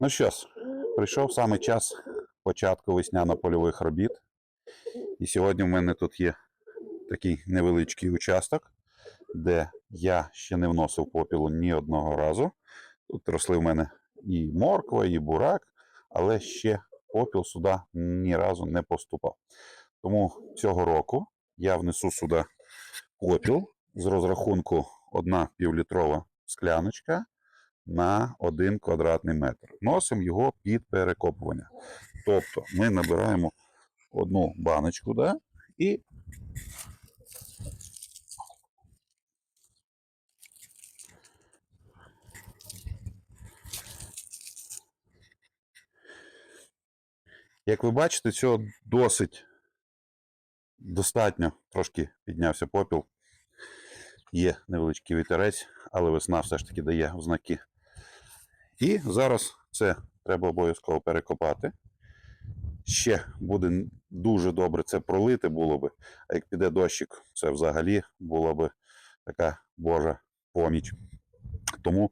Ну що ж, прийшов саме час початку весняно-польових робіт. І сьогодні в мене тут є такий невеличкий участок, де я ще не вносив попілу ні одного разу. Тут росли в мене і морква, і бурак, але ще попіл сюди ні разу не поступав. Тому цього року я внесу сюди попіл з розрахунку одна півлітрова скляночка на 1 квадратний метр. Носимо його під перекопування. Тобто ми набираємо одну баночку да, і Як ви бачите, цього досить достатньо. Трошки піднявся попіл. Є невеличкий вітерець, але весна все ж таки дає знаки. І зараз це треба обов'язково перекопати. Ще буде дуже добре це пролити було би. А як піде дощик, це взагалі була би така Божа поміч. Тому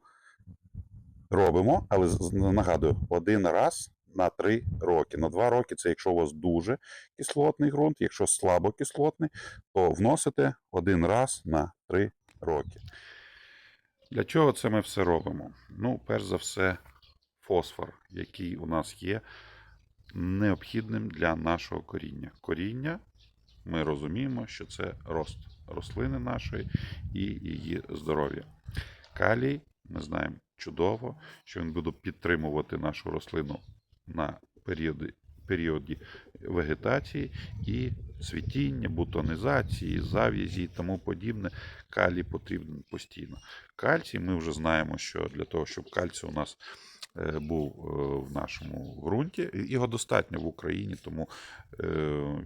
робимо, але нагадую, один раз на три роки. На два роки це якщо у вас дуже кислотний ґрунт, якщо слабо кислотний, то вносите один раз на три роки. Для чого це ми все робимо? Ну, перш за все, фосфор, який у нас є необхідним для нашого коріння. Коріння, ми розуміємо, що це рост рослини нашої і її здоров'я. Калій, ми знаємо чудово, що він буде підтримувати нашу рослину на періоди, періоді вегетації і цвітіння, бутонізації, зав'язі і тому подібне. Калій потрібен постійно. Кальцій ми вже знаємо, що для того, щоб кальцій у нас був е, в нашому ґрунті, його достатньо в Україні, тому е,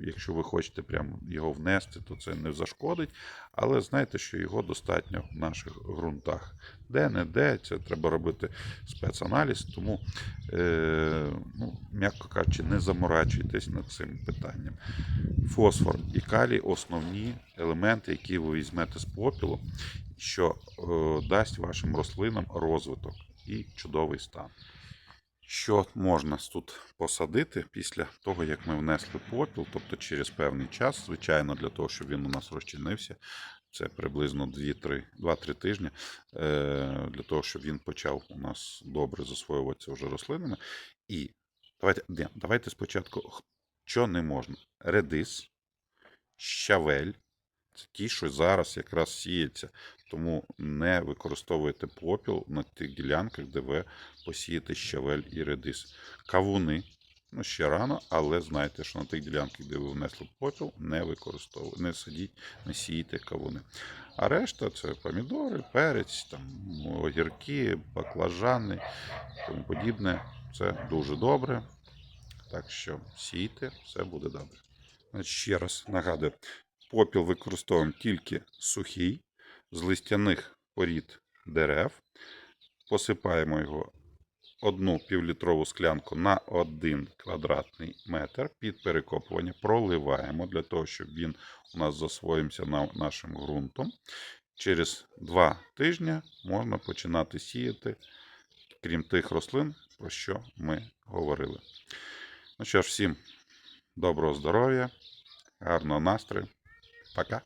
якщо ви хочете прямо його внести, то це не зашкодить. Але знайте, що його достатньо в наших ґрунтах. Де-не-де, це треба робити спецаналіз, тому, е, ну, м'яко кажучи, не заморачуйтесь над цим питанням. Фосфор і калій основні елементи, які ви візьмете з попілу, що е, дасть вашим рослинам розвиток і чудовий стан. Що можна тут посадити після того, як ми внесли попіл, тобто через певний час, звичайно, для того, щоб він у нас розчинився, це приблизно 2-3 2-3 тижні, е, для того, щоб він почав у нас добре засвоюватися вже рослинами. І давайте, давайте спочатку, що не можна? Редис, щавель, це ті, що зараз якраз сіється. Тому не використовуйте попіл на тих ділянках, де ви посієте щавель і редис. Кавуни, ну ще рано, але знайте, що на тих ділянках, де ви внесли попіл, не використовуйте, не садіть, не сієте кавуни. А решта це помідори, перець, там, огірки, баклажани, тому подібне. Це дуже добре. Так що сійте, все буде добре. Ще раз нагадую, попіл використовуємо тільки сухий з листяних порід дерев. Посипаємо його одну півлітрову склянку на 1 квадратний метр під перекопування. Проливаємо для того, щоб він у нас засвоївся на нашим ґрунтом. Через 2 тижні можна починати сіяти, крім тих рослин, про що ми говорили. Ну що ж, всім доброго здоров'я, гарного настрою. Пока.